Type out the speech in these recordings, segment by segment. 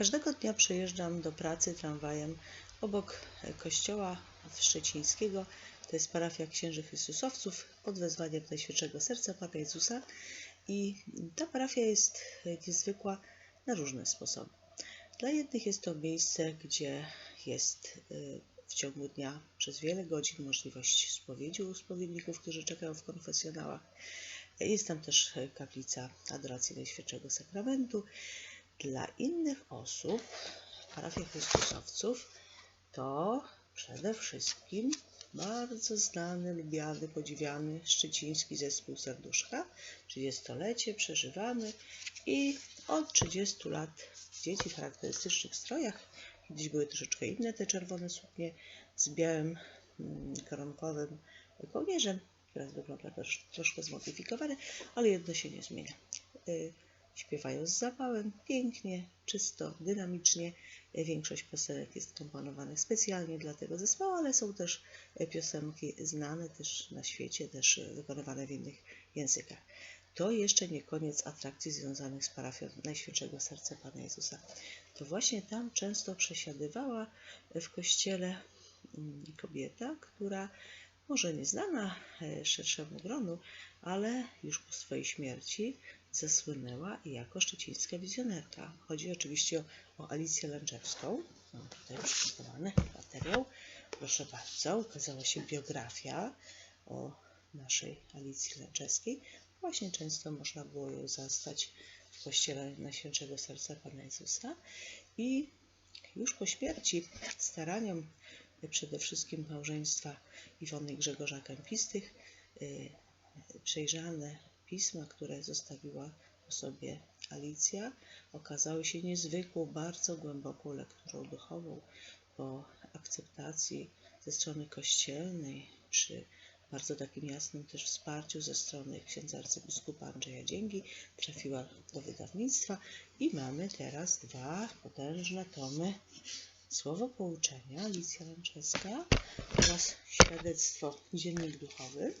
Każdego dnia przejeżdżam do pracy tramwajem obok kościoła szczecińskiego. To jest parafia księży Chrystusowców pod wezwaniem Najświętszego Serca Pana Jezusa. I ta parafia jest niezwykła na różne sposoby. Dla jednych jest to miejsce, gdzie jest e, w ciągu dnia przez wiele godzin możliwość spowiedzi u spowiedników, którzy czekają w konfesjonałach. Jest tam też kaplica adoracji Najświętszego Sakramentu. Dla innych osób parafia Chrystusowców to przede wszystkim bardzo znany, lubiany, podziwiany szczeciński zespół Serduszka. 30-lecie przeżywamy i od 30 lat dzieci w charakterystycznych strojach, kiedyś były troszeczkę inne te czerwone suknie z białym mm, koronkowym kołnierzem, teraz wygląda troszkę zmodyfikowane, ale jedno się nie zmienia. Śpiewają z zapałem, pięknie, czysto, dynamicznie. Y, Większość piosenek jest komponowanych specjalnie dla tego zespołu, ale są też y, piosenki znane też na świecie, też y, wykonywane w innych językach. To jeszcze nie koniec atrakcji związanych z parafią Najświętszego Serca Pana Jezusa. To właśnie tam często przesiadywała w kościele mm, kobieta, która może nieznana e, szerszemu gronu, ale już po swojej śmierci zasłynęła jako szczecińska wizjonerka. Chodzi oczywiście o, o Alicję Lęczewską. Mam tutaj przygotowany materiał. Proszę bardzo, ukazała się biografia o naszej Alicji Lęczewskiej. Właśnie często można było ją zastać w kościele Najświętszego Serca Pana Jezusa i już po śmierci staraniom przede wszystkim małżeństwa Iwony Grzegorza Kępistych y, przejrzane pisma, które zostawiła po sobie Alicja, okazały się niezwykłą, bardzo głęboką lekturą duchową po akceptacji ze strony kościelnej, przy bardzo takim jasnym też wsparciu ze strony księdza arcybiskupa Andrzeja Dzięgi, trafiła do wydawnictwa i mamy teraz dwa potężne tomy Słowo pouczenia Alicja Lęczewska oraz świadectwo Dziennik Duchowy.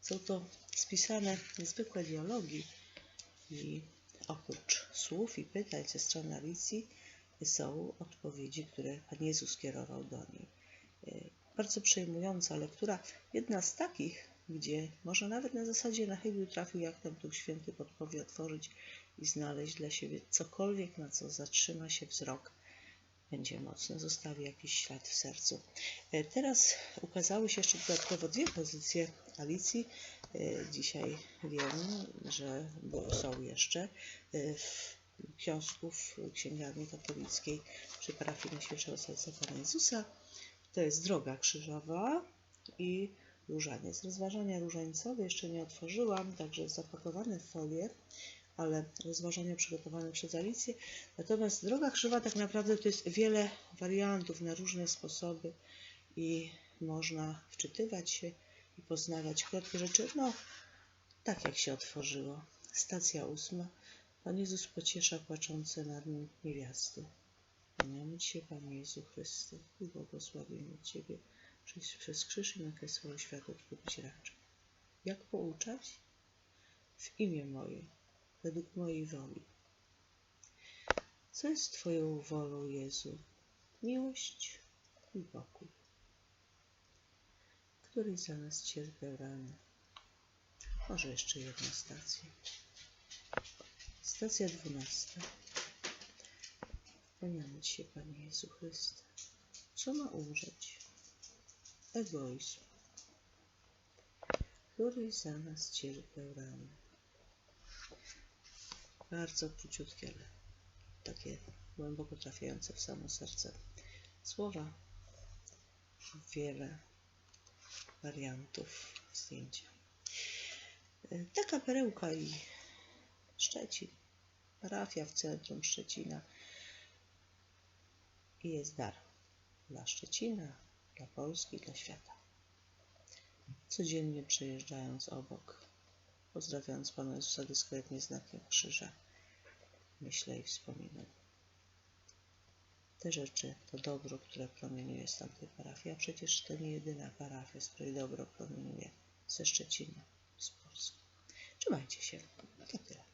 Są to spisane niezwykłe dialogi i oprócz słów i pytań ze strony Alicji są odpowiedzi, które Pan Jezus kierował do niej. Y, Bardzo przejmująca lektura. Jedna z takich, gdzie może nawet na zasadzie na chybił trafił, jak tam Duch Święty podpowie otworzyć i znaleźć dla siebie cokolwiek, na co zatrzyma się wzrok będzie mocno, zostawi jakiś ślad w sercu. E, Teraz ukazały się jeszcze dodatkowo dwie pozycje Alicji. E, Dzisiaj wiem, że są jeszcze e, w kiosku w księgarni katolickiej przy parafii Najświętszego Serca Pana Jezusa. To jest Droga Krzyżowa i Różaniec. Rozważania różańcowe jeszcze nie otworzyłam, także zapakowane w folię ale rozważania przygotowane przez Alicję. Natomiast droga krzywa tak naprawdę to jest wiele wariantów na różne sposoby i można wczytywać się i poznawać krótkie rzeczy. No, tak jak się otworzyło. Stacja ósma. Pan Jezus pociesza płaczące nad nim niewiasty. Kłaniamy Ci się, Panie Jezu Chryste, i błogosławimy Ciebie przez, przez krzyż i na swoje światło odkupić raczej. Jak pouczać? W imię moje według mojej woli. Co jest Twoją wolą, Jezu? Miłość i pokój, który za nas cierpiał rany. Może jeszcze jedna stacja. Stacja dwunasta. Kłaniamy się, Panie Jezu Chryste. Co ma umrzeć? Egoizm, który za nas cierpiał rany bardzo króciutkie, ale takie głęboko trafiające w samo serce słowa. Wiele wariantów zdjęcia. E, Taka perełka i Szczecin. Parafia w centrum Szczecina. I jest dar dla Szczecina, dla Polski, dla świata. Codziennie przejeżdżając obok pozdrawiając Pana Jezusa dyskretnie znakiem krzyża, myślę i wspominam. Te rzeczy, to dobro, które promieniuje z tamtej parafii, a przecież to nie jedyna parafia, z której dobro promieniuje ze Szczecina, z Polski. Trzymajcie się. To tyle.